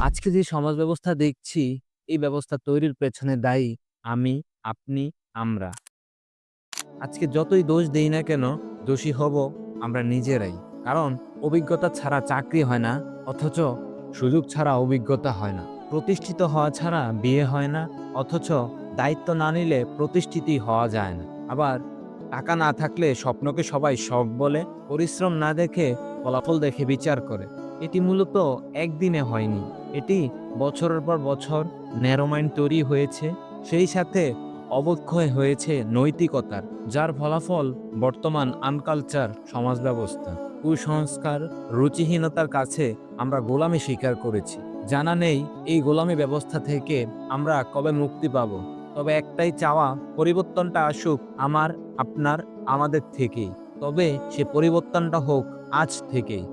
আজকে যে সমাজ ব্যবস্থা দেখছি, এই ব্যবস্থা তৈরির পেছনে দায়ী আমি, আপনি, আমরা। আজকে যতই দোষ দেই না কেন, দোষী হব আমরা নিজেরাই। কারণ অভিজ্ঞতা ছাড়া চাকরি হয় না, অথচ সুযোগ ছাড়া অভিজ্ঞতা হয় না। প্রতিষ্ঠিত হওয়া ছাড়া বিয়ে হয় না, অথচ দায়িত্ব না নিলে প্রতিষ্ঠিতই হওয়া যায় না। আবার টাকা না থাকলে স্বপ্নকে সবাই শখ বলে, পরিশ্রম না দেখে ফলাফল দেখে বিচার করে। এটি মূলত একদিনে হয়নি। এটি বছরের পর বছর ন্যারো মাইন্ড তৈরি হয়েছে, সেই সাথে অবক্ষয় হয়েছে নৈতিকতার, যার ফলাফল বর্তমান আনকালচার সমাজ ব্যবস্থা। কুসংস্কার, রুচিহীনতার কাছে আমরা গোলামি স্বীকার করেছি। জানা নেই এই গোলামি ব্যবস্থা থেকে আমরা কবে মুক্তি পাব। তবে একটাই চাওয়া, পরিবর্তনটা আসুক আমার, আপনার, আমাদের থেকেই। তবে সে পরিবর্তনটা হোক আজ থেকেই।